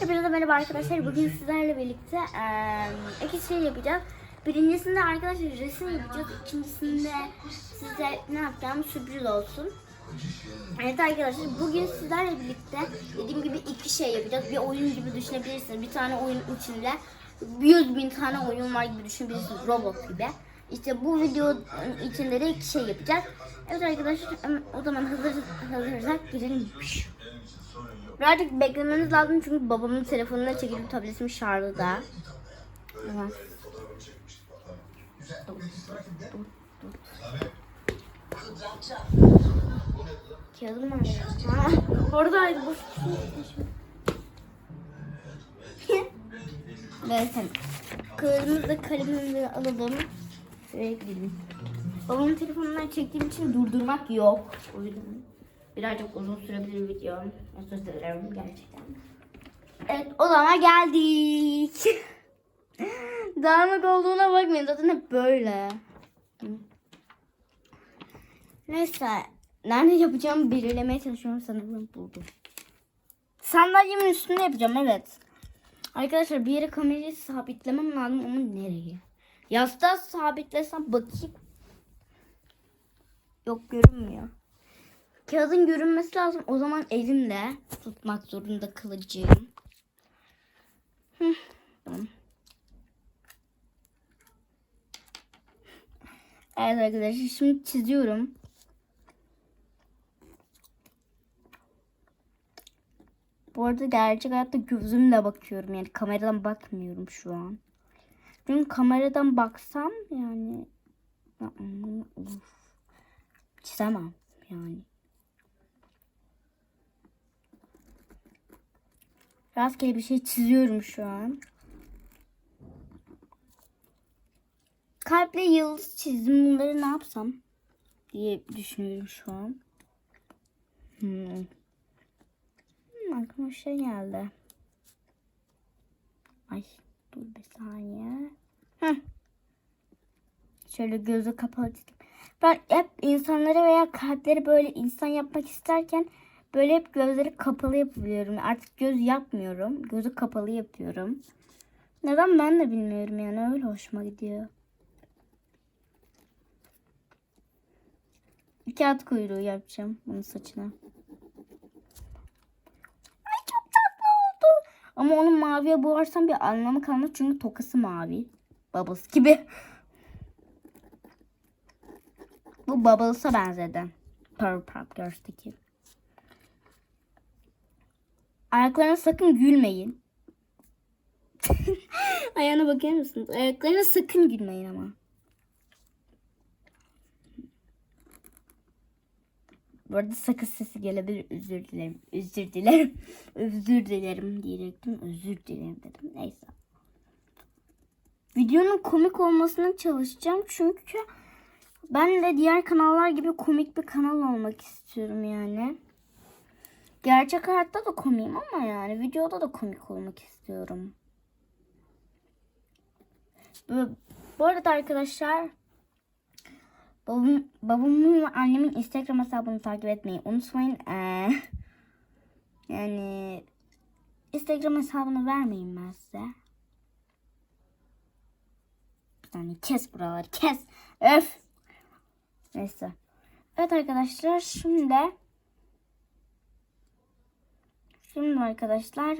Hepinize merhaba arkadaşlar. Bugün sizlerle birlikte eee iki şey yapacağız. Birincisinde arkadaşlar resim yapacağız. İkincisinde size ne yapacağım sürpriz olsun. Evet arkadaşlar bugün sizlerle birlikte dediğim gibi iki şey yapacağız. Bir oyun gibi düşünebilirsiniz. Bir tane oyun içinde 100 bin tane oyun var gibi düşünebilirsiniz. Roblox gibi. İşte bu video içinde de iki şey yapacağız. Evet arkadaşlar o zaman hazır hazırsak girelim. Birazcık beklememiz lazım çünkü babamın telefonuna çekilip tabletim şarjda. Evet. Kağıdım nerede? Ha, oradaydı. Boş Neyse. Kağıdımızı kalemimizi alalım. Şuraya gidelim. Babamın telefonundan çektiğim için durdurmak yok. O yüzden birazcık uzun sürebilir video. Özür dilerim gerçekten. Evet o zaman geldik. Dağınık olduğuna bakmayın zaten hep böyle. Neyse. Nerede yapacağımı belirlemeye çalışıyorum sanırım buldum. Sandalyemin üstünde yapacağım evet. Arkadaşlar bir yere kamerayı sabitlemem lazım ama nereye? Yastığa sabitlesem bakayım. Yok görünmüyor. Kağıdın görünmesi lazım. O zaman elimle tutmak zorunda tamam. Evet arkadaşlar şimdi çiziyorum. Bu arada gerçek hayatta gözümle bakıyorum. Yani kameradan bakmıyorum şu an. Çünkü kameradan baksam yani Ya aman, of. çizemem yani. Rastgele bir şey çiziyorum şu an. Kalple yıldız çizdim. Bunları ne yapsam diye düşünüyorum şu an. Hmm. Hmm, aklıma şey geldi. Ay dur bir saniye. Heh. Şöyle gözü kapalı çizdim. Ben hep insanları veya kalpleri böyle insan yapmak isterken böyle hep gözleri kapalı yapıyorum. Artık göz yapmıyorum. Gözü kapalı yapıyorum. Neden ben de bilmiyorum yani öyle hoşuma gidiyor. İki at kuyruğu yapacağım bunun saçına. Ay çok tatlı oldu. Ama onu maviye boğarsam bir anlamı kalmaz çünkü tokası mavi. Bubbles gibi. Bu Bubbles'a benzedi. Powerpuff Girls'teki. Ayaklarına sakın gülmeyin. Ayağına bakar mısınız? Ayaklarına sakın gülmeyin ama. Bu arada sakız sesi gelebilir. Özür dilerim. Özür dilerim. Özür dilerim diyecektim. Özür dilerim dedim. Neyse. Videonun komik olmasına çalışacağım. Çünkü ben de diğer kanallar gibi komik bir kanal olmak istiyorum yani. Gerçek hayatta da komiyim ama yani videoda da komik olmak istiyorum. Bu, arada arkadaşlar babam, babamın ve annemin Instagram hesabını takip etmeyi unutmayın. Ee, yani Instagram hesabını vermeyeyim ben size. Yani kes buraları kes. Öf. Neyse. Evet arkadaşlar şimdi Şimdi arkadaşlar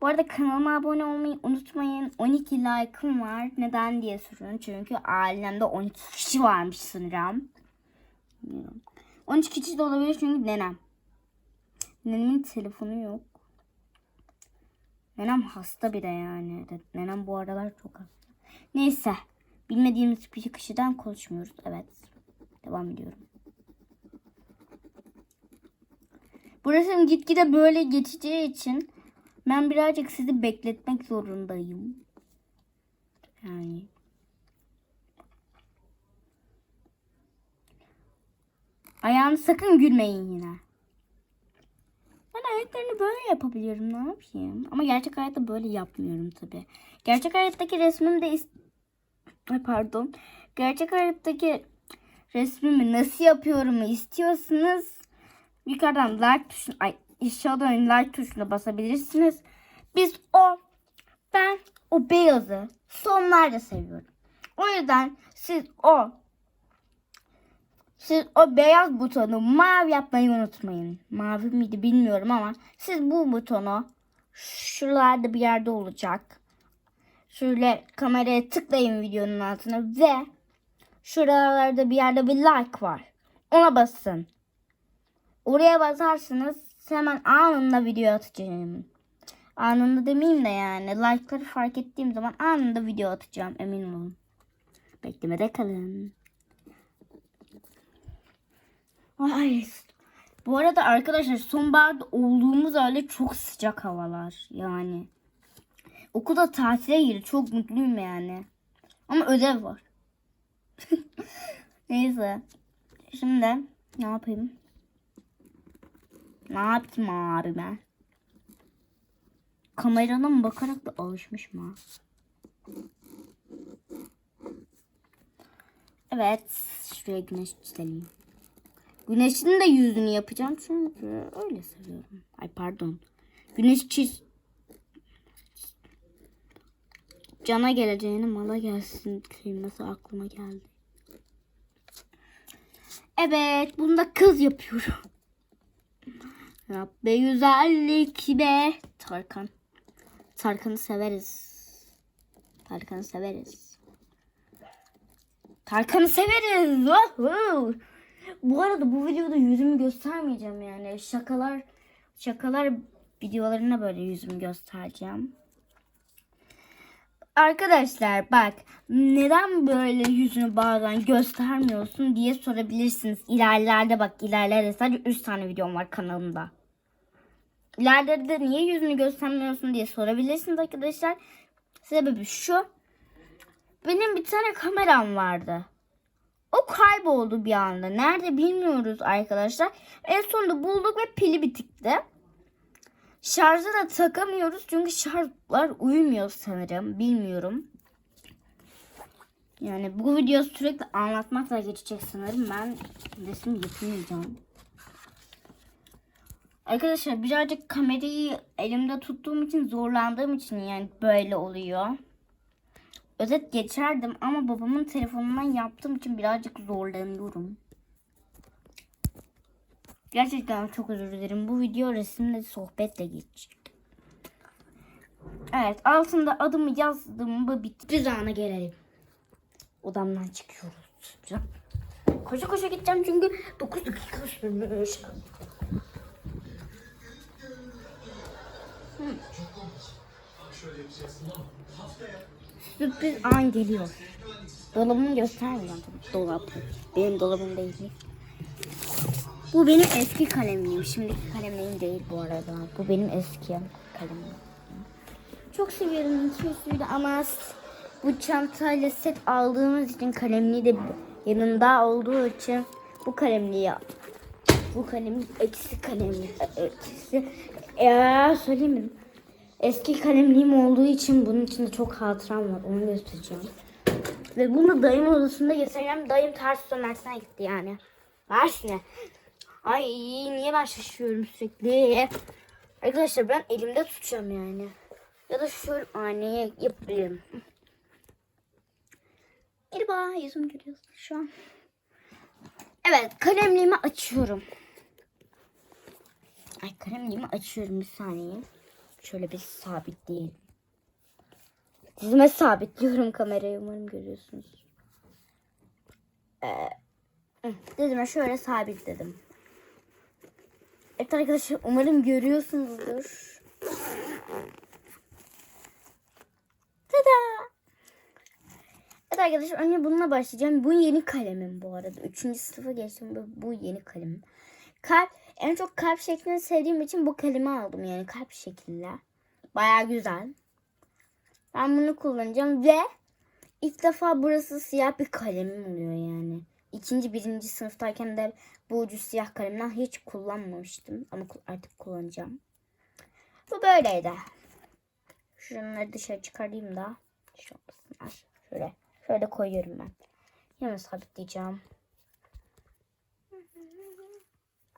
bu arada kanalıma abone olmayı unutmayın. 12 like'ım var. Neden diye soruyorum. Çünkü ailemde 12 kişi varmış sanırım. Bilmiyorum. 13 kişi de olabilir çünkü nenem. Nenemin telefonu yok. Nenem hasta bir de yani. Nenem bu aralar çok hasta. Neyse. Bilmediğimiz bir kişiden konuşmuyoruz. Evet. Devam ediyorum. Burası gitgide böyle geçeceği için ben birazcık sizi bekletmek zorundayım. Yani. Ayağını sakın gülmeyin yine. Ben ayaklarını böyle yapabiliyorum. Ne yapayım? Ama gerçek hayatta böyle yapmıyorum tabi. Gerçek hayattaki resmimde Ay pardon. Gerçek hayattaki resmimi nasıl yapıyorum istiyorsanız yukarıdan like tuşuna ay aşağıdan like tuşuna basabilirsiniz. Biz o, ben o beyazı sonlarda seviyorum. O yüzden siz o siz o beyaz butonu mavi yapmayı unutmayın. Mavi miydi bilmiyorum ama siz bu butonu şuralarda bir yerde olacak. Şöyle kameraya tıklayın videonun altına ve şuralarda bir yerde bir like var. Ona basın. Oraya basarsanız hemen anında video atacağım. Anında demeyeyim de yani like'ları fark ettiğim zaman anında video atacağım emin olun. Beklemede kalın. Ay. Bu arada arkadaşlar sonbaharda olduğumuz halde çok sıcak havalar yani. Okulda tatile girdi. Çok mutluyum yani. Ama ödev var. Neyse. Şimdi ne yapayım? Ne yapayım abi ben? Kameradan bakarak da alışmışım ha. Evet. Şuraya güneş çizelim. Güneşin de yüzünü yapacağım çünkü öyle seviyorum. Ay pardon. Güneş çiz... Cana geleceğine mala gelsin kelimesi aklıma geldi. Evet, bunu da kız yapıyorum. Rabbe güzellik be. Tarkan. Tarkan'ı severiz. Tarkan'ı severiz. Tarkan'ı severiz. Bu arada bu videoda yüzümü göstermeyeceğim yani. Şakalar şakalar videolarına böyle yüzümü göstereceğim. Arkadaşlar bak neden böyle yüzünü bazen göstermiyorsun diye sorabilirsiniz. İlerlerde bak ilerlerde sadece 3 tane videom var kanalımda. İleride de niye yüzünü göstermiyorsun diye sorabilirsiniz arkadaşlar. Sebebi şu. Benim bir tane kameram vardı. O kayboldu bir anda. Nerede bilmiyoruz arkadaşlar. En sonunda bulduk ve pili bitikti. Şarja da takamıyoruz çünkü şarjlar uyumuyor sanırım. Bilmiyorum. Yani bu video sürekli anlatmakla geçecek sanırım. Ben resim yapamayacağım. Arkadaşlar birazcık kamerayı elimde tuttuğum için zorlandığım için yani böyle oluyor. Özet geçerdim ama babamın telefonundan yaptığım için birazcık zorlanıyorum. Gerçekten çok özür dilerim. Bu video resimle sohbetle geçecek. Evet altında adımı yazdım mı bitti. Düz ana gelelim. Odamdan çıkıyoruz. Koşa koşa gideceğim çünkü 9 dakika sürmüş. Sürpriz an geliyor. Dolabımı göstermeyeceğim tabii. Dolap. Benim dolabım değil. Bu benim eski kalemliğim. Şimdiki kalemliğim değil bu arada. Bu benim eski kalemliğim. Çok seviyorum ikisini ama bu çantayla set aldığımız için kalemliği de yanında olduğu için bu kalemliği bu kalem eksi kalemli eksi eee söyleyemedim. Eski kalemliğim olduğu için bunun içinde çok hatıram var. Onu göstereceğim. Ve bunu dayım odasında göstereceğim. Dayım ters dönersine gitti yani. Versene. Ay niye ben şaşıyorum sürekli. Arkadaşlar ben elimde tutacağım yani. Ya da şöyle aynaya yapabilirim. Merhaba yüzümü görüyorsunuz şu an. Evet kalemliğimi açıyorum. Ay kalemliğimi açıyorum bir saniye. Şöyle bir sabitleyelim. Dizime sabitliyorum kamerayı umarım görüyorsunuz. Ee, dizime şöyle sabitledim. Evet arkadaşlar umarım görüyorsunuzdur. Tada! Evet arkadaşlar önce bununla başlayacağım. Bu yeni kalemim bu arada. Üçüncü sınıfa geçtim. Bu yeni kalemim. Kalp, en çok kalp şeklini sevdiğim için bu kalemi aldım. Yani kalp şeklinde. Baya güzel. Ben bunu kullanacağım ve ilk defa burası siyah bir kalemim oluyor yani. İkinci, birinci sınıftayken de bu ucu siyah kalemden hiç kullanmamıştım. Ama artık kullanacağım. Bu böyleydi. Şunları dışarı çıkarayım da. Şey. Şöyle, şöyle koyuyorum ben. Yana sabitleyeceğim.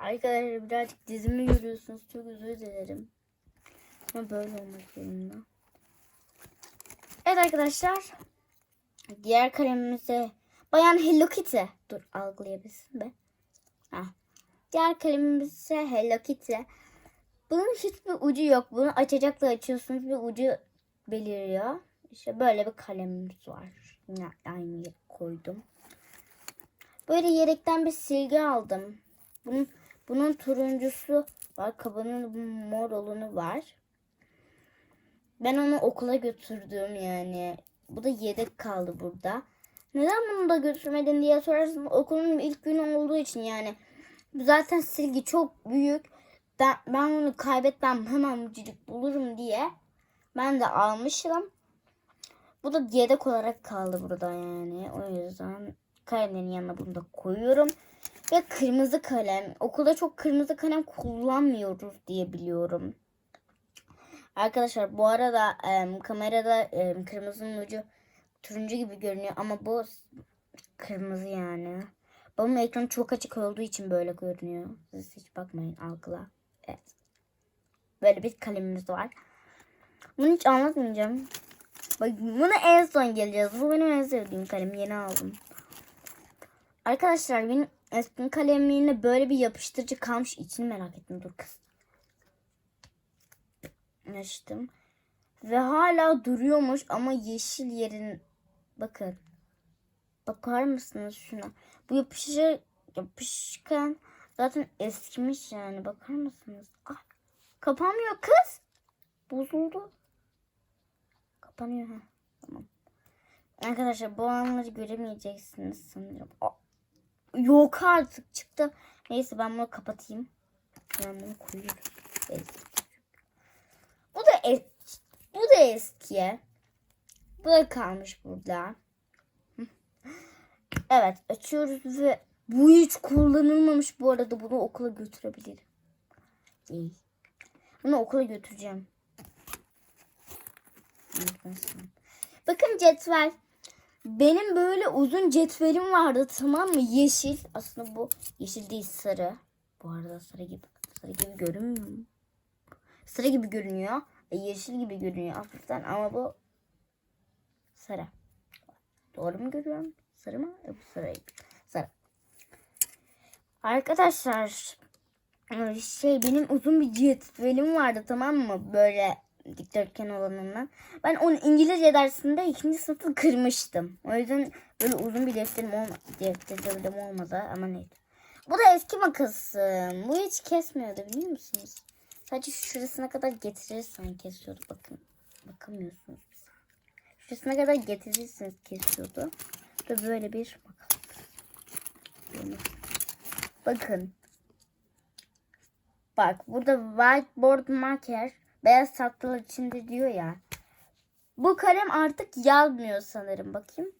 Arkadaşlar birazcık dizimi görüyorsunuz. Çok özür dilerim. Ama böyle olmak zorunda. Evet arkadaşlar. Diğer kalemimize Bayan Hello Kitty. Dur algılayabilsin be. Ha. Diğer kalemimiz Hello Kitty. Bunun hiçbir ucu yok. Bunu açacakla açıyorsunuz bir ucu beliriyor. İşte böyle bir kalemimiz var. Yine aynı yere koydum. Böyle yedekten bir silgi aldım. Bunun, bunun turuncusu var. Kabının mor olanı var. Ben onu okula götürdüm yani. Bu da yedek kaldı burada. Neden bunu da götürmedin diye sorarsanız okulun ilk günü olduğu için yani. Zaten silgi çok büyük. Ben, ben bunu kaybetmem hemen mucicik bulurum diye. Ben de almışım. Bu da yedek olarak kaldı burada yani. O yüzden kalemlerin yanına bunu da koyuyorum. Ve kırmızı kalem. Okulda çok kırmızı kalem kullanmıyoruz diye biliyorum. Arkadaşlar bu arada em, kamerada em, kırmızının ucu turuncu gibi görünüyor ama bu kırmızı yani. Babamın ekranı çok açık olduğu için böyle görünüyor. Siz hiç bakmayın algıla. Evet. Böyle bir kalemimiz var. Bunu hiç anlatmayacağım. Bak bunu en son geleceğiz. Bu benim en sevdiğim kalem. Yeni aldım. Arkadaşlar benim eski kalemliğine böyle bir yapıştırıcı kalmış. İçini merak ettim. Dur kız. Açtım. Ve hala duruyormuş ama yeşil yerin bakın. Bakar mısınız şuna? Bu yapışıcı yapışkan zaten eskimiş yani. Bakar mısınız? Ah, kapanmıyor kız. Bozuldu. Kapanıyor ha. Tamam. Arkadaşlar bu anları göremeyeceksiniz sanırım. Aa, yok artık çıktı. Neyse ben bunu kapatayım. Ben. Bu da es bu da eski. Bu da kalmış burada. Evet açıyoruz ve bu hiç kullanılmamış bu arada bunu okula götürebilirim. İyi. Bunu okula götüreceğim. Bakın cetvel. Benim böyle uzun cetvelim vardı tamam mı? Yeşil. Aslında bu yeşil değil sarı. Bu arada sarı gibi. Sarı gibi görünmüyor? Sarı gibi görünüyor. Yeşil gibi görünüyor hafiften ama bu sarı. Doğru mu görüyorum? Sarı mı? E, bu sarı. Sarı. Arkadaşlar e, şey benim uzun bir cetvelim vardı tamam mı? Böyle dikdörtgen olanından. Ben onu İngilizce dersinde ikinci sınıfta kırmıştım. O yüzden böyle uzun bir defterim olmadı. Defterim olmadı ama neydi. Bu da eski makasım. Bu hiç kesmiyordu biliyor musunuz? Sadece şurasına kadar getirirsen kesiyordu. Bakın. Bakamıyorsunuz. Şurasına kadar getirirseniz kesiyordu. Ve böyle bir makas. Bakın. Bak burada whiteboard marker beyaz tahtalar içinde diyor ya. Bu kalem artık yazmıyor sanırım. Bakayım.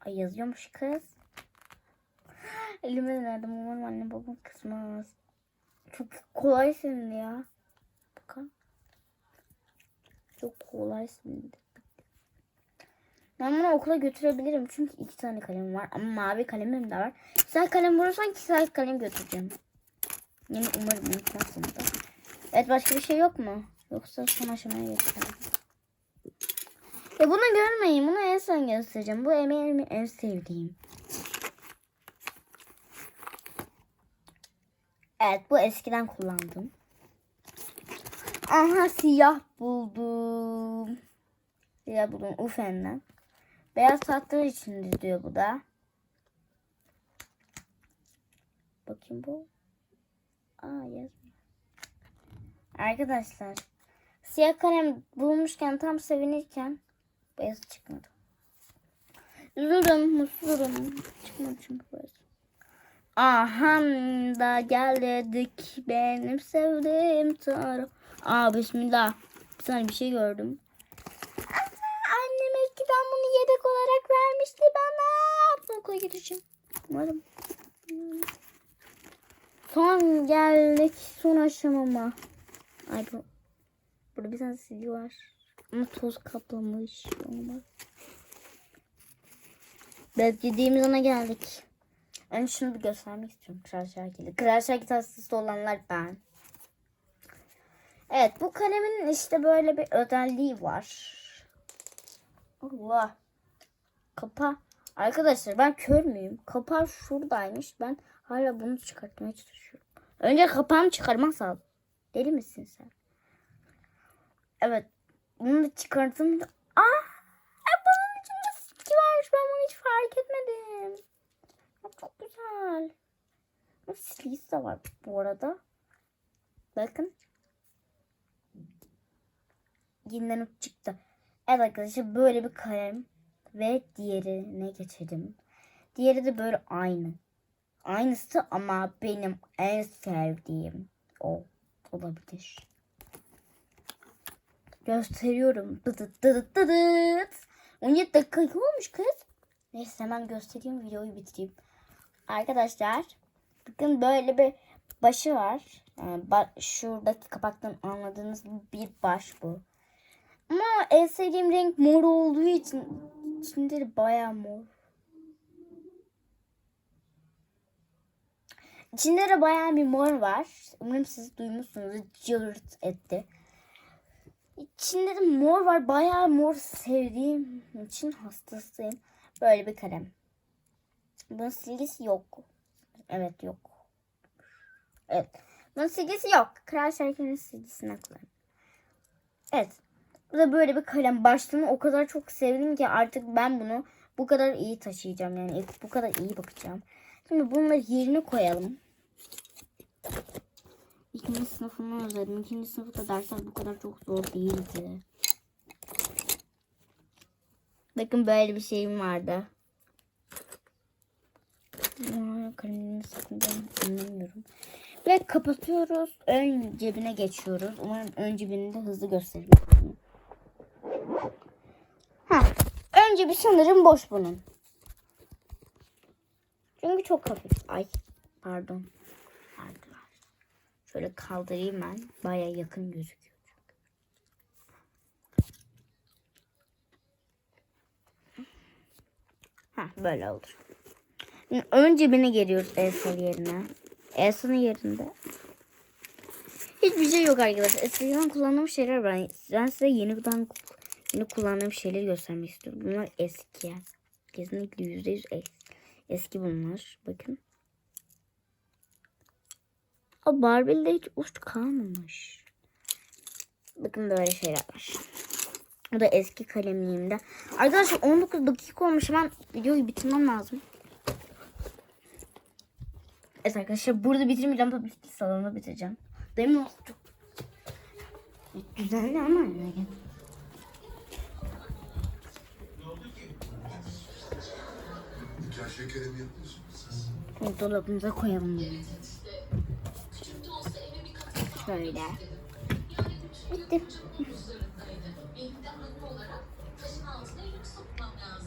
Ay yazıyormuş kız. Elime verdim. Umarım anne babam kızmaz. Çok kolay silindi ya. Bakın. Çok kolay silindi. Ben bunu okula götürebilirim. Çünkü iki tane kalem var. Ama mavi kalemim de var. Güzel kalem bulursan güzel kalem götüreceğim. Yine umarım unutmazsın da. Evet başka bir şey yok mu? Yoksa son aşamaya geçelim. Ya bunu görmeyin. Bunu en son göstereceğim. Bu emeğimi en sevdiğim. Evet bu eskiden kullandım. Aha siyah buldum. Siyah buldum Ufen'den. Beyaz tahtalar içinde diyor bu da. Bakayım bu. Aa yazmıyor. Arkadaşlar siyah kalem bulmuşken tam sevinirken beyaz çıkmadı. Üzüldüm, mutsuzum. Çıkmadı çünkü beyaz. Aha da geldik benim sevdiğim taraf. Aa bismillah. Bir saniye bir şey gördüm. Annem eskiden bunu yedek olarak vermişti bana. Bunu koy getireceğim. Umarım. Son geldik son aşamama. Ay bu. Burada bir tane silgi var. Ama toz kaplamış. Olmaz. Beklediğimiz ona geldik. Ben şunu bir göstermek istiyorum. Kral Şakir'de. Kral Şakir hastası olanlar ben. Evet bu kalemin işte böyle bir özelliği var. Allah. Kapa. Arkadaşlar ben kör müyüm? Kapağı şuradaymış. Ben hala bunu çıkartmaya çalışıyorum. Önce kapağını çıkarmak lazım. Deli misin sen? Evet. Bunu da çıkarttım. Ah! Ay, bunun içinde silgi varmış. Ben bunu hiç fark etmedim. Çok güzel. Silgisi de var bu arada. Bakın. Yeniden çıktı. Evet arkadaşlar böyle bir kalem. Ve diğerine geçelim. Diğeri de böyle aynı. Aynısı ama benim en sevdiğim o olabilir. Gösteriyorum. Dıdıt dıdıt dıdıt. 17 dakika olmuş kız. Neyse hemen göstereyim videoyu bitireyim. Arkadaşlar bakın böyle bir başı var. Yani ba- şuradaki kapaktan anladığınız bir baş bu. Ama en sevdiğim renk mor olduğu için içinde de bayağı mor. İçinde de bayağı bir mor var. Umarım siz duymuşsunuz. Cırt etti. İçinde de mor var. Bayağı mor sevdiğim için hastasıyım. Böyle bir kalem. Bunun silgisi yok. Evet yok. Evet. Bunun silgisi yok. Kral Şarkı'nın silgisine kullanıyorum. Evet. Bu da böyle bir kalem. Başlığını o kadar çok sevdim ki artık ben bunu bu kadar iyi taşıyacağım. Yani bu kadar iyi bakacağım. Şimdi bunları yerine koyalım. İkinci sınıfını özledim. İkinci sınıfta dersler bu kadar çok zor değildi. Bakın böyle bir şeyim vardı. Aa, Kalemimi sıkıntıdan anlamıyorum. Ve kapatıyoruz. Ön cebine geçiyoruz. Umarım ön cebini de hızlı gösteririm. Ha, ön cebi sanırım boş bunun. Çünkü çok hafif. Ay. Pardon. Şöyle kaldırayım ben. Baya yakın gözüküyor. Ha böyle olur. Şimdi ön cebine geliyoruz Elsa yerine. Elsa'nın yerinde. Hiçbir şey yok arkadaşlar. Eskiden kullandığım şeyler var. Ben size yeniden yeni kullandığım şeyleri göstermek istiyorum. Bunlar eski. Kesinlikle yüzde yüz es- eski bunlar. Bakın. O Barbie'de hiç uç kalmamış. Bakın böyle şeyler var. Bu da eski kalemliğimde. Arkadaşlar 19 dakika olmuş. Hemen videoyu bitirmem lazım. Evet arkadaşlar burada bitirmeyeceğim. Tabii ki salonda bitireceğim. Demin olsun çok güzeldi ama yani. Dolabımıza koyalım bunu. Şöyle. Bitti.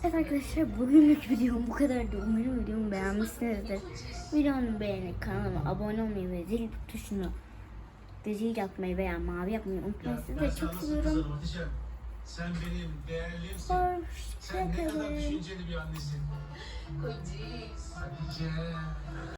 Evet arkadaşlar bugünlük videom bu kadardı. Umarım videomu beğenmişsinizdir. Videomu beğenip kanalıma abone olmayı ve zil tuşunu zil yapmayı veya mavi yapmayı unutmayın. Sizi de çok seviyorum. Sen benim değerlimsin. Sen ne kadar Hoşçakalın. düşünceli bir annesin. Hatice.